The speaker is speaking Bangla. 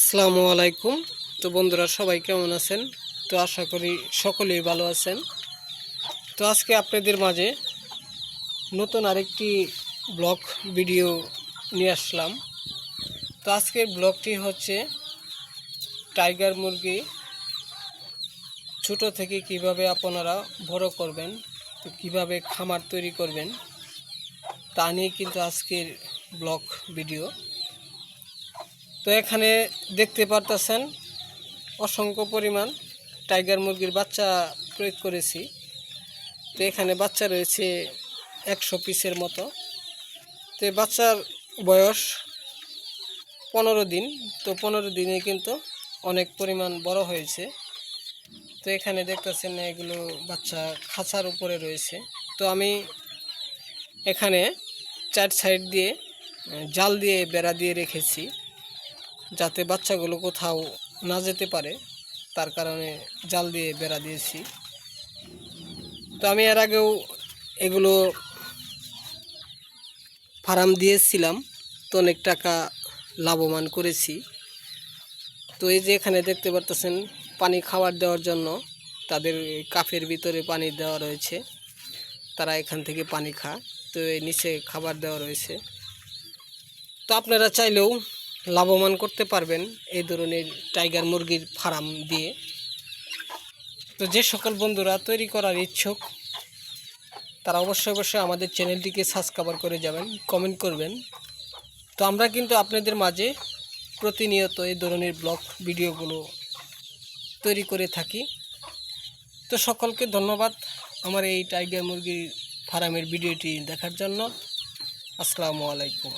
আসসালামু আলাইকুম। তো বন্ধুরা, সবাই কেমন আছেন? তো আশা করি সকলেই ভালো আছেন। তো আজকে আপনাদের মাঝে নতুন আরেকটি ব্লগ ভিডিও নিয়ে আসলাম। তো আজকের ব্লগটি হচ্ছে টাইগার মুরগি ছোট থেকে কীভাবে আপনারা বড় করবেন, তো কীভাবে খামার তৈরি করবেন, তা নিয়ে কিন্তু আজকের ব্লগ ভিডিও। তো এখানে দেখতে পারতেছেন অসংখ্য পরিমাণ টাইগার মুরগির বাচ্চা প্রয়োগ করেছি। তো এখানে বাচ্চা রয়েছে একশো পিসের মতো। তো বাচ্চার বয়স পনেরো দিন। তো পনেরো দিনে কিন্তু অনেক পরিমাণ বড় হয়েছে। তো এখানে দেখতেছেন এগুলো বাচ্চা খাঁচার উপরে রয়েছে। তো আমি এখানে চার সাইড দিয়ে জাল দিয়ে বেড়া দিয়ে রেখেছি। যাতে বাচ্চাগুলো কোথাও না যেতে পারে, তার কারণে জাল দিয়ে বেড়া দিয়েছি। তো আমি এর আগেও এগুলো ফার্ম দিয়েছিলাম, তো অনেক টাকা লাভবান করেছি। তো এই যে এখানে দেখতে পারতেছেন, পানি খাবার দেওয়ার জন্য তাদের কাফের ভিতরে পানি দেওয়া রয়েছে। তারা এখান থেকে পানি খায়, তো এই নিচে খাবার দেওয়া রয়েছে। তো আপনারা চাইলেও লাভবান করতে পারবেন এই ধরনের টাইগার মুরগির ফার্ম দিয়ে। তো যে সকল বন্ধুরা তৈরি করার ইচ্ছুক, তারা অবশ্যই অবশ্যই আমাদের চ্যানেলটিকে সাবস্ক্রাইব করে যাবেন, কমেন্ট করবেন। তো আমরা কিন্তু আপনাদের মাঝে প্রতিনিয়ত এই ধরনের ব্লগ ভিডিওগুলো তৈরি করে থাকি। তো সকলকে ধন্যবাদ আমার এই টাইগার মুরগির ফার্মের ভিডিওটি দেখার জন্য। আসসালামু আলাইকুম।